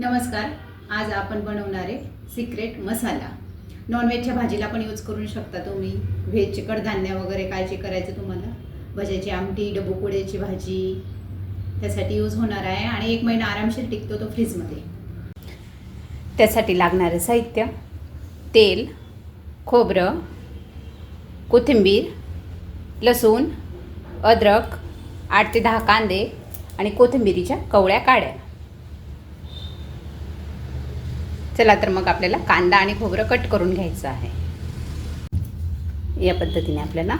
नमस्कार. आज आपण बनवणार आहे सिक्रेट मसाला. नॉनव्हेजच्या भाजीला पण यूज करू शकता तुम्ही. व्हेजचे कडधान्य वगैरे काय जे करायचं तुम्हाला. भज्याची आमटी डबुकुड्याची भाजी त्यासाठी यूज होणार आहे आणि एक महिना आरामशीर टिकतो तो फ्रीजमध्ये. त्यासाठी लागणारं साहित्य तेल खोबरं कोथिंबीर लसूण अद्रक आठ ते दहा कांदे आणि कोथिंबिरीच्या कवळ्या काड्या. चला तर मग आपल्याला कांदा आणि खोबरं कट करून घ्यायचं आहे. या पद्धतीने आपल्याला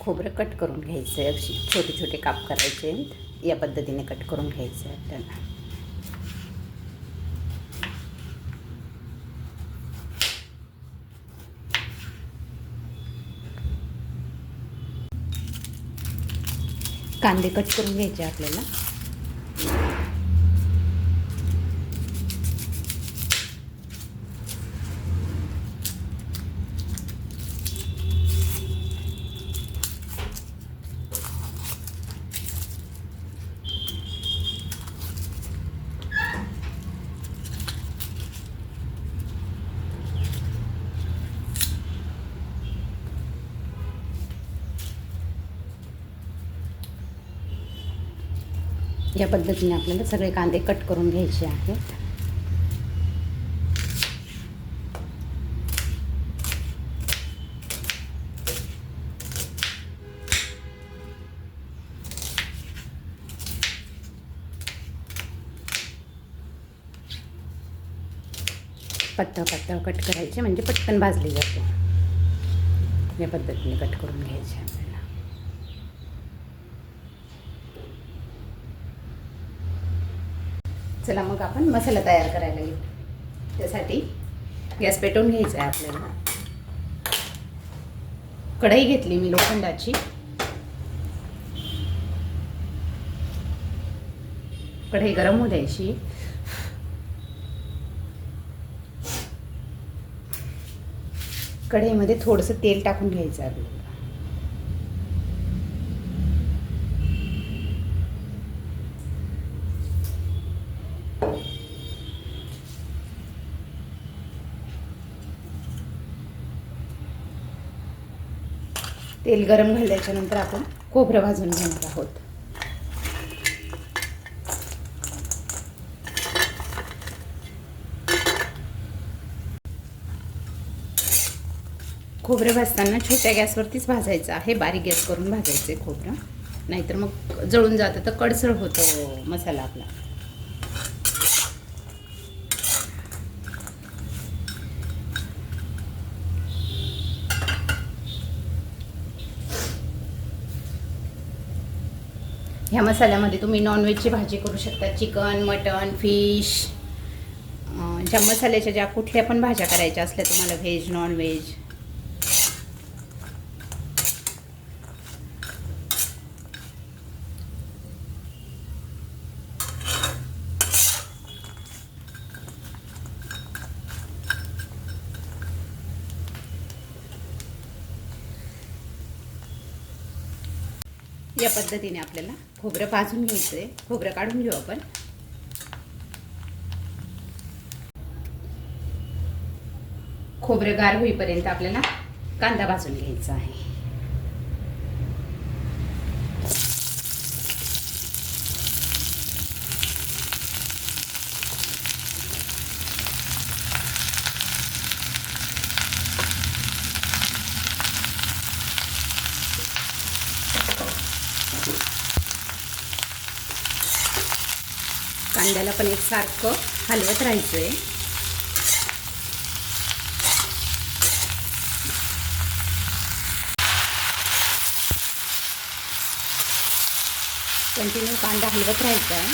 खोबरं कट करून घ्यायचं आहे. अशी छोटे छोटे काप करायचे आहेत. या पद्धतीने कट करून घ्यायचं आहे आपल्याला. कांदे कट करून घ्यायचे आपल्याला. या पद्धतीने आपल्याला सगळे कांदे कट करून घ्यायचे आहेत. पत्ता पत्ता कट करायचे म्हणजे पटकन भाजली जाते. या पद्धतीने कट करून घ्यायचे आपल्याला. चला मग आपण मसाला तयार करायला घेऊ त्यासाठी गॅस पेटवून घ्यायचा आहे आपल्याला. कढई घेतली मी लोखंडाची. कढई गरम होऊ द्यायची. कढईमध्ये थोडंसं तेल टाकून घ्यायचं आहे आपल्याला. तेल गरम झाल्याच्यानंतर आपण खोबरं भाजून घेणार आहोत. खोबरं भाजताना छोट्या गॅसवरतीच भाजायचं आहे. बारीक गॅस करून भाजायचं आहे खोबरं. नाहीतर मग जळून जातं तर कडसळ होतो मसाला आपला. ह्या मसाल्यामध्ये तुम्ही नॉनव्हेजची भाजी करू शकता. चिकन मटन फिश ज्या मसाल्याच्या ज्या कुठल्या पण भाज्या करायच्या असल्या तुम्हाला व्हेज नॉनव्हेज या पद्धतीने आपल्याला खोबरं भाजून घ्यायचं आहे खोबरं काढून घेऊ आपण. खोबरं गार होईपर्यंत आपल्याला कांदा भाजून घ्यायचा आहे. आपण एक एकसारखं हलवत राहायचं आहे कंटिन्यू कांदा हलवत राहायचा. आहे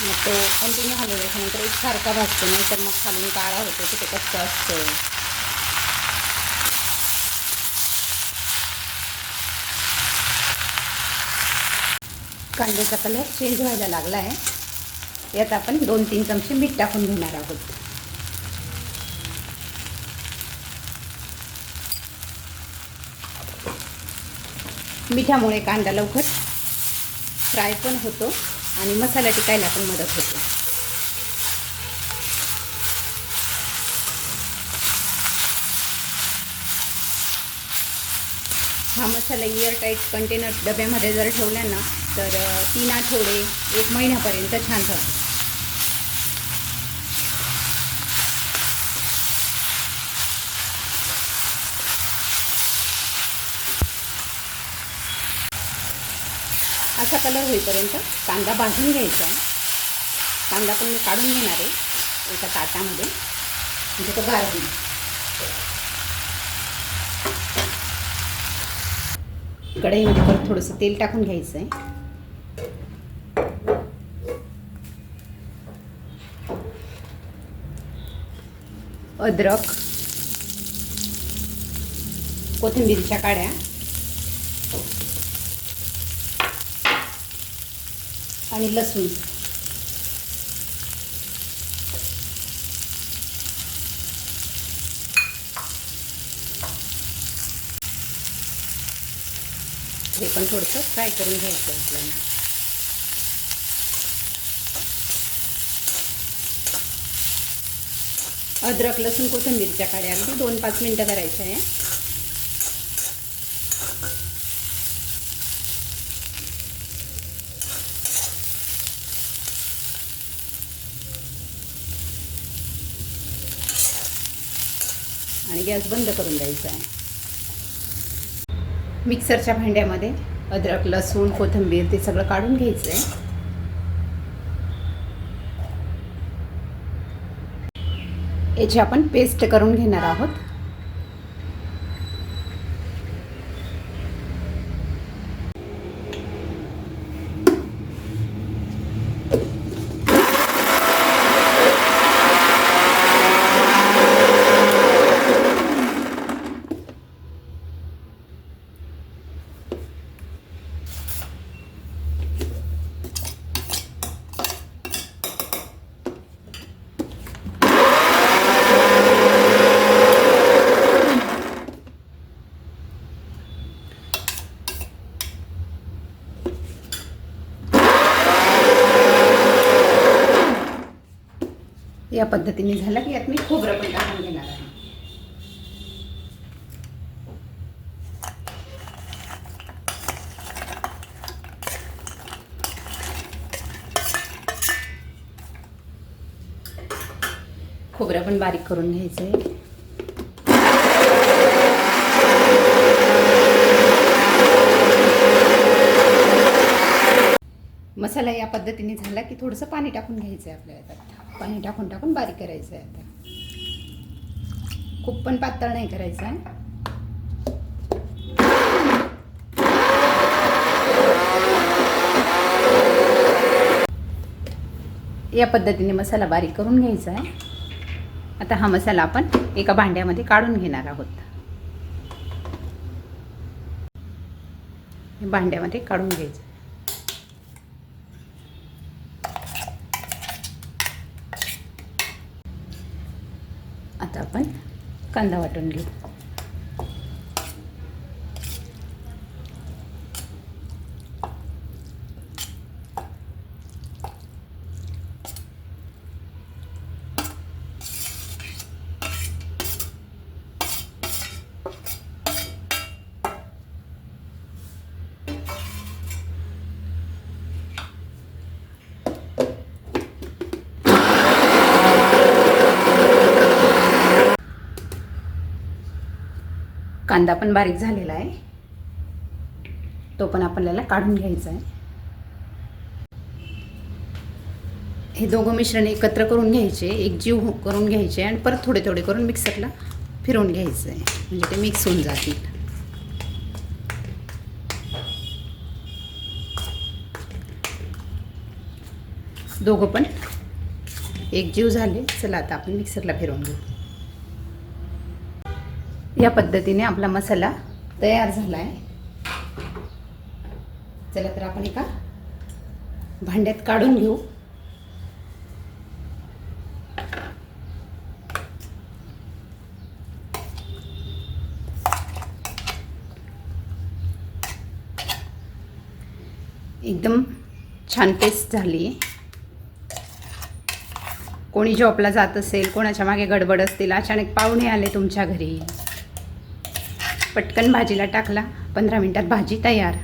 मग तो कंटिन्यू हलवल्याच्यानंतर एकसारखा भाजतो नाही तर मग खालून काळा होतो तिथे कच्चा असतो. कांद्याचा कलर चेंज व्हायला लागला आहे. यात आपण दोन तीन चमचे मीठ टाकून घेणार आहोत. मिठामुळे कांदा लवकर फ्राय पण होतो आणि मसाला टिकायला पण मदत होते. हा मसाला इयर टाईट कंटेनर डब्यामध्ये जर ठेवला ना तर तीन आठवडे एक महिन्यापर्यंत छान राहतो असा कलर होईपर्यंत कांदा भाजून घ्यायचा. आहे कांदा पण मी काढून घेणार आहे एका ताटामध्ये. म्हणजे तो गार होईल. कढईमध्ये परत थोडंसं तेल टाकून घ्यायचं आहे अद्रक कोथिंबीरच्या काड्या आणि लसूण. हे पण थोडंसं फ्राय करून घ्यायचं आहे आपल्याला. अद्रक लसूण कोथिंबीरच्या काड्या अगदी दोन पाच मिनटं करायच्या आहे. आणि गॅस बंद करून द्यायचा आहे. मिक्सरच्या भांड्यामध्ये अद्रक लसूण कोथिंबीर ते सगळं काढून घ्यायचं आहे याची आपण पेस्ट करून घेणार आहोत. या पद्धतीने झालं की यात मी खोबरं पण टाकून घेणार आहे. खोबरं पण बारीक करून घ्यायचं आहे मसाला या पद्धतीने झाला की थोडंसं पाणी टाकून घ्यायचं आहे आपल्या यात पाणी टाकून टाकून बारीक करायचं आहे आता. खूप पण पातळ नाही करायचं आहे या पद्धतीने मसाला बारीक करून घ्यायचा आहे आता हा मसाला आपण एका भांड्यामध्ये काढून घेणार आहोत. भांड्यामध्ये काढून घ्यायचं आता आपण कांदा वाटून घेऊ. कांदा पण बारीक झालेला आहे. तो पण आपल्याला काढून घ्यायचा आहे. हे दोघं मिश्रण एकत्र करून घ्यायचे एक जीव करून घ्यायचे आणि परत थोडे थोडे करून मिक्सरला फिरवून घ्यायचं आहे. म्हणजे ते मिक्स होऊन जातील. दोघं पण एक जीव झाले. चला आता आपण मिक्सरला फिरवून घेऊ. या पद्धतीने आपला मसाला तयार झाला आहे चला तर आपण एका भांड्यात काढून घेऊ. एकदम छान पेस्ट झाली. कोणी जॉबला जात असेल कोणाच्या मागे गडबड असतील अचानक पाहुणे आले तुमच्या घरी. पटकन भाजीला टाकला. पंधरा मिनटात भाजी तयार.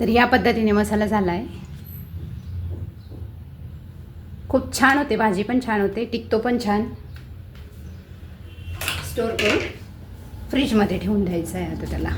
तर या पद्धतीने मसाला झाला आहे खूप छान होते भाजी पण छान होते टिकतो पण छान. स्टोर करून फ्रीजमध्ये ठेवून द्यायचं आहे आता त्याला.